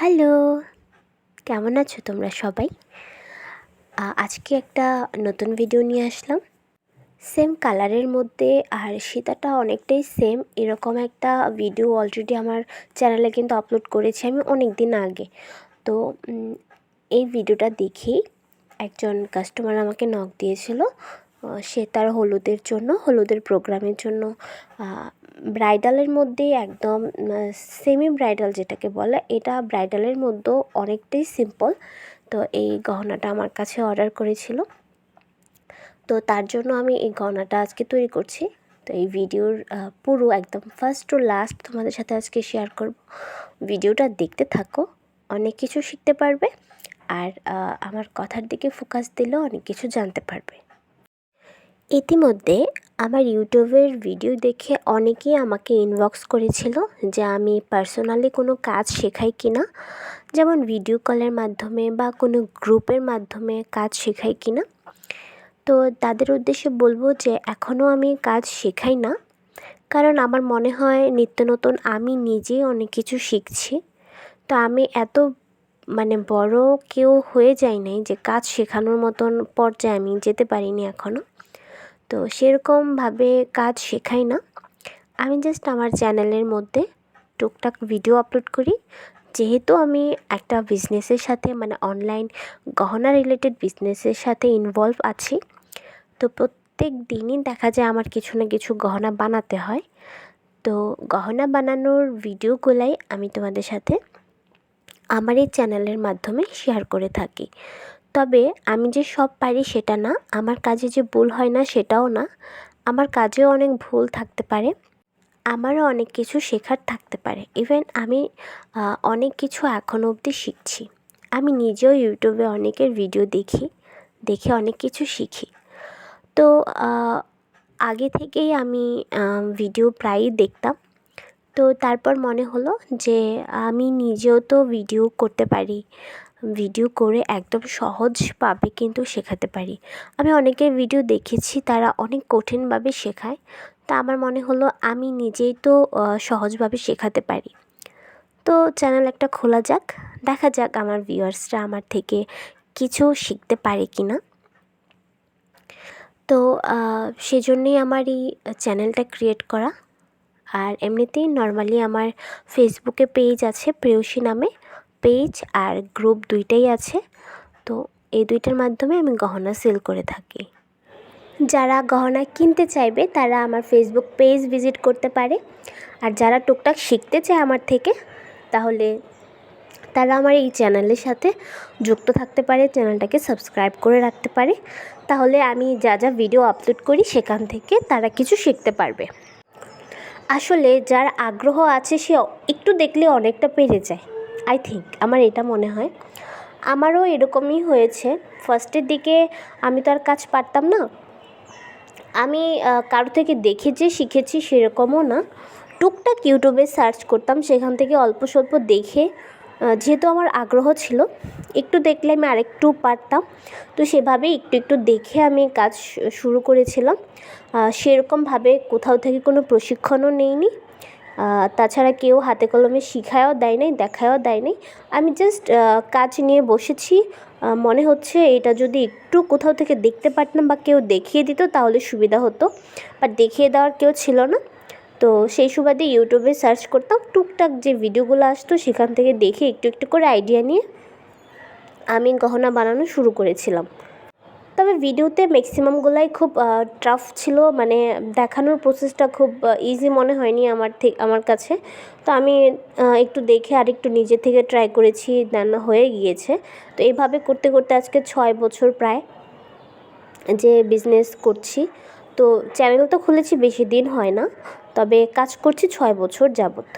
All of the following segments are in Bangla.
হ্যালো, কেমন আছো তোমরা সবাই? আজকে একটা নতুন ভিডিও নিয়ে আসলাম। সেম কালারের মধ্যে আর সীতাটা অনেকটাই সেম এরকম একটা ভিডিও অলরেডি আমার চ্যানেলে কিন্তু আপলোড করেছি আমি অনেক দিন আগে। তো এই ভিডিওটা দেখেই একজন কাস্টমার আমাকে নক দিয়েছিল সে তার হলুদের জন্য, হলুদের প্রোগ্রামের জন্য ব্রাইডালের মধ্যে একদম সেমি ব্রাইডাল যেটাকে বলে, এটা ব্রাইডালের মধ্যেও অনেকটাই সিম্পল তো এই গহনাটা আমার কাছে অর্ডার করেছিল। তো তার জন্য আমি এই গহনাটা আজকে তৈরি করছি। তো এই ভিডিওর পুরো একদম ফার্স্ট টু লাস্ট তোমাদের সাথে আজকে শেয়ার করব। ভিডিওটা দেখতে থাকো, অনেক কিছু শিখতে পারবে। আর আমার কথার দিকে ফোকাস দিলেও অনেক কিছু জানতে পারবে। ইতিমধ্যে আমার ইউটিউবের ভিডিও দেখে অনেকেই আমাকে ইনবক্স করেছিল যে আমি পার্সোনালি কোনো কাজ শেখাই কি না যেমন ভিডিও কলের মাধ্যমে বা কোনো গ্রুপের মাধ্যমে কাজ শেখাই কি না তো তাদের উদ্দেশ্যে বলব যে এখনও আমি কাজ শেখাই না। কারণ আমার মনে হয় নিত্য নতুন আমি নিজেই অনেক কিছু শিখছি। তো আমি এত মানে বড় কেউ হয়ে যাই নাই যে কাজ শেখানোর মতন পর্যায়ে আমি যেতে পারিনি এখনও তো সেরকমভাবে কাজ শেখাই না। আমি জাস্ট আমার চ্যানেলের মধ্যে টুকটাক ভিডিও আপলোড করি। যেহেতু আমি একটা বিজনেসের সাথে মানে অনলাইন গহনা রিলেটেড বিজনেসের সাথে ইনভলভ আছি, তো প্রত্যেক দিনই দেখা যায় আমার কিছু না কিছু গহনা বানাতে হয়। তো গহনা বানানোর ভিডিওগুলাই আমি তোমাদের সাথে আমার এই চ্যানেলের মাধ্যমে শেয়ার করে থাকি। তবে আমি যে সব পারি সেটা না, আমার কাজে যে ভুল হয় না সেটাও না, আমার কাজেও অনেক ভুল থাকতে পারে, আমারও অনেক কিছু শেখার থাকতে পারে। ইভেন আমি অনেক কিছু এখনও অবধি শিখছি। আমি নিজেও ইউটিউবে অনেকের ভিডিও দেখি, দেখে অনেক কিছু শিখি। তো আগে থেকেই আমি ভিডিও প্রায়ই দেখতাম। তো তারপর মনে হলো যে, আমি নিজেও তো ভিডিও করতে পারি। ভিডিও করে একদম সহজভাবে কিন্তু শেখাতে পারি। আমি অনেকের ভিডিও দেখেছি, তারা অনেক কঠিনভাবে শেখায়। তা আমার মনে হলো আমি নিজেই তো সহজভাবে শেখাতে পারি। তো চ্যানেল একটা খোলা যাক, দেখা যাক আমার ভিউয়ার্সরা আমার থেকে কিছু শিখতে পারে কি না তো সেজন্যই আমার এই চ্যানেলটা ক্রিয়েট করা। আর এমনিতেই নর্মালি আমার ফেসবুকে পেজ আছে, প্রেয়সী নামে। পেজ আর গ্রুপ দুইটাই আছে। তো এই দুইটার মাধ্যমে আমি গহনা সেল করে থাকি। যারা গহনা কিনতে চাইবে, তারা আমার ফেসবুক পেজ ভিজিট করতে পারে। আর যারা টুকটাক শিখতে চায় আমার থেকে, তাহলে তারা আমার এই চ্যানেলের সাথে যুক্ত থাকতে পারে চ্যানেলটাকে সাবস্ক্রাইব করে রাখতে পারে। তাহলে আমি যা যা ভিডিও আপলোড করি, সেখান থেকে তারা কিছু শিখতে পারবে। আসলে যার আগ্রহ আছে, সে একটু দেখলে অনেকটা পেরে যায়। আই থিঙ্ক আমার এটা মনে হয়। আমারও এরকমই হয়েছে। ফার্স্টের দিকে আমি তো আর কাজ পারতাম না। আমি কারও থেকে দেখে যে শিখেছি সেরকমও না। টুকটাক ইউটিউবে সার্চ করতাম, সেখান থেকে অল্প স্বল্প দেখে যেহেতু আমার আগ্রহ ছিল, একটু দেখলে আমি আরেকটু পারতাম। তো সেভাবে একটু একটু দেখে আমি কাজ শুরু করেছিলাম। সেরকমভাবে কোথাও থেকে কোনো প্রশিক্ষণও নেইনি। তাছাড়া কেউ হাতে কলমে শিখায়ও দেয় নাই, দেখায়ও দেয় নাই। আমি জাস্ট কাজ নিয়ে বসেছি। মনে হচ্ছে এটা যদি একটু কোথাও থেকে দেখতে পারতাম বা কেউ দেখিয়ে দিত তাহলে সুবিধা হতো। বাট দেখিয়ে দেওয়ার কেউ ছিল না। তো সেই সুবাদে ইউটিউবে সার্চ করতাম, টুকটাক যে ভিডিওগুলো আসতো সেখান থেকে দেখে একটু একটু করে আইডিয়া নিয়ে আমি গহনা বানানো শুরু করেছিলাম। তবে ভিডিওতে ম্যাক্সিমামগুলাই খুব টাফ ছিল। মানে দেখানোর প্রসেসটা খুব ইজি মনে হয়নি আমার থেকে আমার কাছে। তো আমি একটু দেখে আর একটু নিজে থেকে ট্রাই করেছি দেন হয়ে গিয়েছে। তো এইভাবে করতে করতে আজকে ছয় বছর প্রায় যে বিজনেস করছি। তো চ্যানেল তো খুলেছি, বেশি দিন হয় না। তবে কাজ করছি ছয় বছর যাবত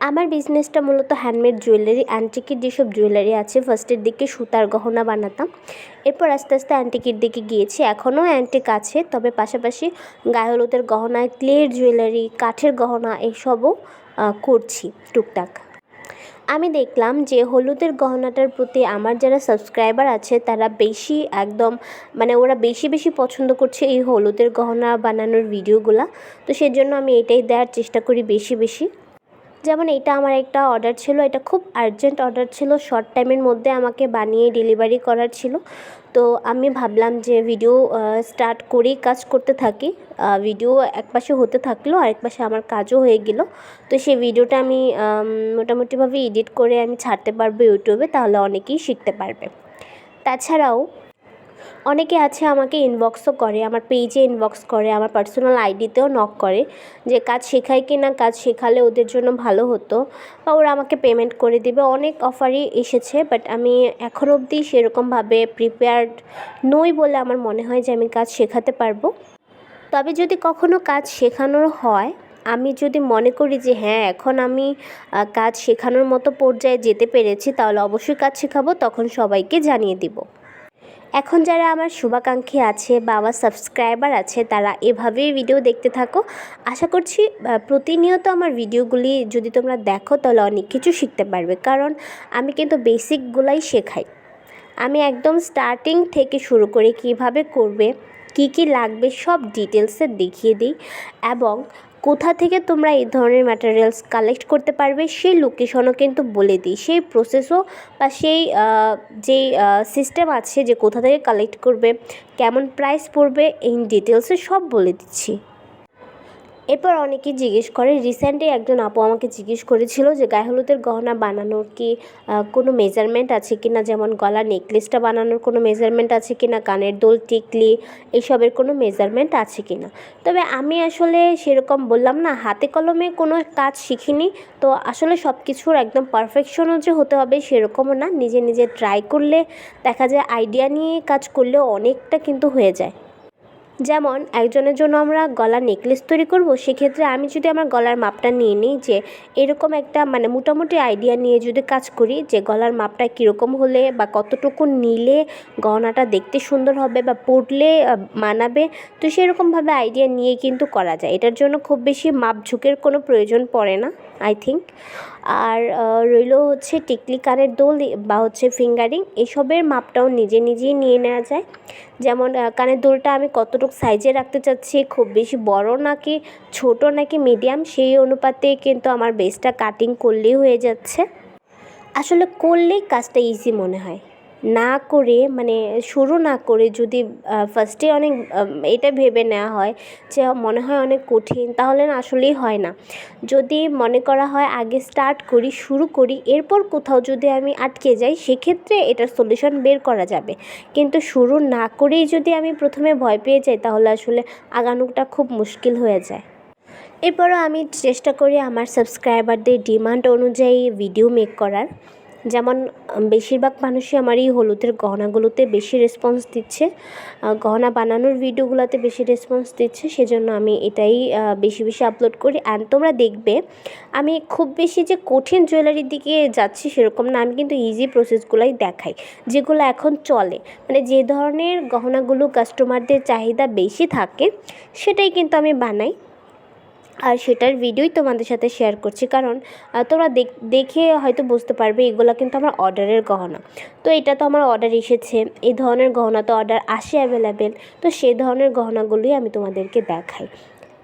আমার বিজনেসটা মূলত হ্যান্ডমেড জুয়েলারি অ্যান্টিকের যেসব জুয়েলারি আছে ফার্স্টের দিকে সুতার গহনা বানাতাম। এরপর আস্তে আস্তে অ্যান্টিকের দিকে গিয়েছি। এখনও অ্যান্টিক আছে, তবে পাশাপাশি গায়ে হলুদের ক্লের জুয়েলারি কাঠের গহনা এইসবও করছি টুকটাক। আমি দেখলাম যে হলুদের গহনাটার প্রতি আমার যারা সাবস্ক্রাইবার আছে, তারা বেশি একদম মানে ওরা বেশি বেশি পছন্দ করছে এই হলুদের গহনা বানানোর ভিডিওগুলা তো সেজন্য আমি এটাই দেওয়ার চেষ্টা করি বেশি বেশি। যেমন এটা আমার একটা অর্ডার ছিল, এটা খুব আর্জেন্ট অর্ডার ছিল শর্ট টাইমের মধ্যে আমাকে বানিয়ে ডেলিভারি করার ছিল। তো আমি ভাবলাম যে ভিডিও স্টার্ট করেই কাজ করতে থাকি। ভিডিও এক পাশে হতে থাকল, আরেক পাশে আমার কাজও হয়ে গেল। তো সেই ভিডিওটা আমি মোটামুটিভাবে এডিট করে আমি ছাড়তে পারব ইউটিউবে, তাহলে অনেকেই শিখতে পারবে। তাছাড়াও অনেকে আছে আমাকে ইনবক্সও করে, আমার পেজে ইনবক্স করে, আমার পার্সোনাল আইডিতেও নক করে যে কাজ শেখায় কি না, কাজ শেখালে ওদের জন্য ভালো হতো বা ওরা আমাকে পেমেন্ট করে দেবে। অনেক অফারই এসেছে বাট আমি এখন অবধি সেরকমভাবে প্রিপেয়ার্ড নই বলে আমার মনে হয় যে আমি কাজ শেখাতে পারব। তবে যদি কখনো কাজ শেখানোর হয়, আমি যদি মনে করি যে হ্যাঁ এখন আমি কাজ শেখানোর মতো পর্যায়ে যেতে পেরেছি, তাহলে অবশ্যই কাজ শেখাবো, তখন সবাইকে জানিয়ে দিব। এখন যারা আমার শুভাকাঙ্ক্ষী আছে বা আমার সাবস্ক্রাইবার আছে, তারা এভাবেই ভিডিও দেখতে থাকো। আশা করছি প্রতিনিয়ত আমার ভিডিওগুলি যদি তোমরা দেখো, তাহলে অনেক কিছু শিখতে পারবে। কারণ আমি কিন্তু বেসিকগুলাই শেখাই। আমি একদম স্টার্টিং থেকে শুরু করে কীভাবে করবে কি কি লাগবে সব ডিটেলসে দেখিয়ে দিই এবং কোথা থেকে তোমরা এই ধরনের ম্যাটেরিয়ালস কালেক্ট করতে পারবে সেই লোকেশনও কিন্তু বলে দিই। সেই প্রসেসও বা সেই যে সিস্টেম আছে যে কোথা থেকে কালেক্ট করবে, কেমন প্রাইস পড়বে, এই ডিটেলসে সব বলে দিচ্ছি। এরপর অনেকেই জিজ্ঞেস করে রিসেন্টলি একজন আপু আমাকে জিজ্ঞেস করেছিল যে গায়ে হলুদের গহনা বানানোর কি কোনো মেজারমেন্ট আছে কি না যেমন গলা নেকলেসটা বানানোর কোনো মেজারমেন্ট আছে কি না কানের দোল টিকলি, এইসবের কোনো মেজারমেন্ট আছে কি না তবে আমি আসলে সেরকম বললাম না, হাতে কলমে কোনো কাজ শিখিনি। তো আসলে সব কিছুর একদম পারফেকশনও যে হতে হবে সেরকমও না। নিজে নিজে ট্রাই করলে দেখা যায় আইডিয়া নিয়ে কাজ করলেও অনেকটা কিন্তু হয়ে যায়। যেমন, একজনের জন্য আমরা গলার নেকলেস তৈরি করব, সেক্ষেত্রে আমি যদি আমার গলার মাপটা নিয়ে নিই যে, এরকম একটা মানে মোটামুটি আইডিয়া নিয়ে যদি কাজ করি যে, গলার মাপটা কীরকম হলে বা কতটুকু নিলে গহনাটা দেখতে সুন্দর হবে বা পরলে মানাবে, তো সেরকমভাবে আইডিয়া নিয়ে কিন্তু করা যায়। এটার জন্য খুব বেশি মাপ ঝুঁকের কোনো প্রয়োজন পড়ে না। I think. আর রইল হচ্ছে টিকলি কানের দোল বা হচ্ছে ফিঙ্গারিং। এসবের মাপটাও নিজে নিজেই নিয়ে নেওয়া যায়। যেমন কানের দোলটা আমি কতটুকু সাইজে রাখতে চাচ্ছি, খুব বেশি বড় নাকি ছোট নাকি মিডিয়াম, সেই অনুপাতে কিন্তু আমার বেসটা কাটিং করলেই হয়ে যাচ্ছে। আসলে করলেই কাজটা ইজি মনে হয়। না করে মানে শুরু না করে যদি ফার্স্টে অনেক এটা ভেবে নেওয়া হয় যে মনে হয় অনেক কঠিন, তাহলে না আসলেই হয় না। যদি মনে করা হয় আগে স্টার্ট করি, শুরু করি, এরপর কোথাও যদি আমি আটকে যাই, সেক্ষেত্রে এটার সলিউশন বের করা যাবে। কিন্তু শুরু না করেই যদি আমি প্রথমে ভয় পেয়ে যাই, তাহলে আসলে আগানোটা খুব মুশকিল হয়ে যায়। এরপরও আমি চেষ্টা করি আমার সাবস্ক্রাইবারদের ডিমান্ড অনুযায়ী ভিডিও মেক করার। যেমন বেশিরভাগ মানুষই আমার এই হলুদের গহনাগুলোতে বেশি রেসপন্স দিচ্ছে। গহনা বানানোর ভিডিওগুলোতে বেশি রেসপন্স দিচ্ছে, সেজন্য আমি এটাই বেশি বেশি আপলোড করি। অ্যান্ড তোমরা দেখবে, আমি খুব বেশি যে কঠিন জুয়েলারির দিকে যাচ্ছি সেরকম না, আমি কিন্তু ইজি প্রসেসগুলোই দেখাই, যেগুলো এখন চলে। মানে যে ধরনের গহনাগুলো কাস্টমারদের চাহিদা বেশি থাকে, সেটাই কিন্তু আমি বানাই। আর সেটার ভিডিওই তোমাদের সাথে শেয়ার করছি। কারণ তোমরা দেখে হয়তো বুঝতে পারবে, এগুলো কিন্তু আমার অর্ডারের গহনা। তো এটা তো আমার অর্ডার এসেছে। এই ধরনের গহনা তো অর্ডার আসে অ্যাভেলেবেল তো সেই ধরনের গহনাগুলোই আমি তোমাদেরকে দেখাই।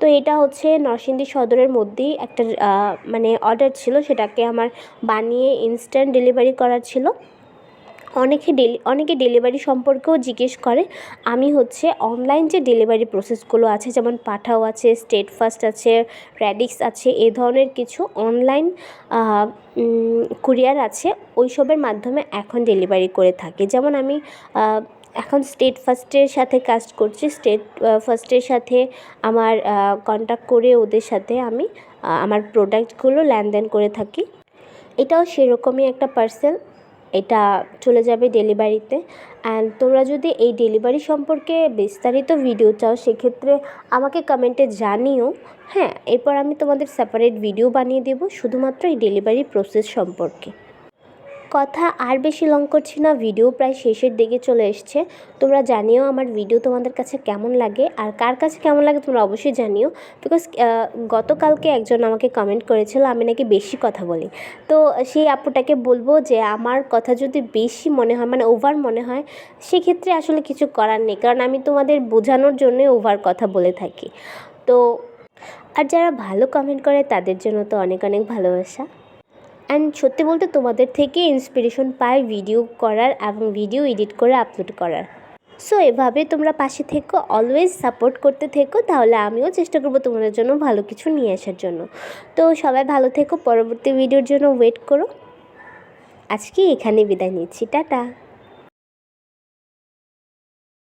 তো এটা হচ্ছে নরসিংদী সদরের মধ্যেই একটা মানে অর্ডার ছিল। সেটাকে আমার বানিয়ে ইনস্ট্যান্ট ডেলিভারি করার ছিল। অনেকে ডেলি, অনেকে ডেলিভারি সম্পর্কেও জিজ্ঞেস করে। আমি হচ্ছে অনলাইন যে ডেলিভারি প্রসেসগুলো আছে, যেমন পাঠাও আছে স্টেট ফাস্ট আছে র্যাডিক্স আছে, এ ধরনের কিছু অনলাইন কুরিয়ার আছে, ওইসবের মাধ্যমে এখন ডেলিভারি করে থাকি। যেমন আমি এখন স্টেট ফার্স্টের সাথে কাজ করছি স্টেট ফার্স্টের সাথে আমার কন্ট্যাক্ট করে ওদের সাথে আমি আমার প্রোডাক্টগুলো লেনদেন করে থাকি। এটাও সেরকমই একটা পার্সেল এটা চলে যাবে ডেলিভারিতে। অ্যান্ড তোমরা যদি এই ডেলিভারি সম্পর্কে বিস্তারিত ভিডিও চাও, সেক্ষেত্রে আমাকে কমেন্টে জানিও। হ্যাঁ এরপর আমি তোমাদের সেপারেট ভিডিও বানিয়ে দেবো, শুধুমাত্র এই ডেলিভারি প্রসেস সম্পর্কে। কথা আর বেশি লং করছি না ভিডিও প্রায় শেষের দিকে চলে এসছে। তোমরা জানিও আমার ভিডিও তোমাদের কাছে কেমন লাগে আর কার কাছে কেমন লাগে তোমরা অবশ্যই জানিও। বিকজ গতকালকে একজন আমাকে কমেন্ট করেছিল, আমি নাকি বেশি কথা বলি। তো সেই আপুটাকে বলব যে আমার কথা যদি বেশি মনে হয় মানে ওভার মনে হয়, সেক্ষেত্রে আসলে কিছু করার নেই। কারণ আমি তোমাদের বোঝানোর জন্যই ওভার কথা বলে থাকি। তো, আর যারা ভালো কমেন্ট করে, তাদের জন্য তো অনেক অনেক ভালোবাসা। অ্যান্ড সত্যি বলতে তোমাদের থেকে ইন্সপিরেশন পায় ভিডিও করার এবং ভিডিও এডিট করে আপলোড করার। সো এভাবে তোমরা পাশে থেকো অলওয়েজ সাপোর্ট করতে থেকো, তাহলে আমিও চেষ্টা করব তোমাদের জন্য ভালো কিছু নিয়ে আসার জন্য। তো সবাই ভালো থেকো, পরবর্তী ভিডিওর জন্য ওয়েট করো। আজকে এখানে বিদায় নিচ্ছি, টাটা।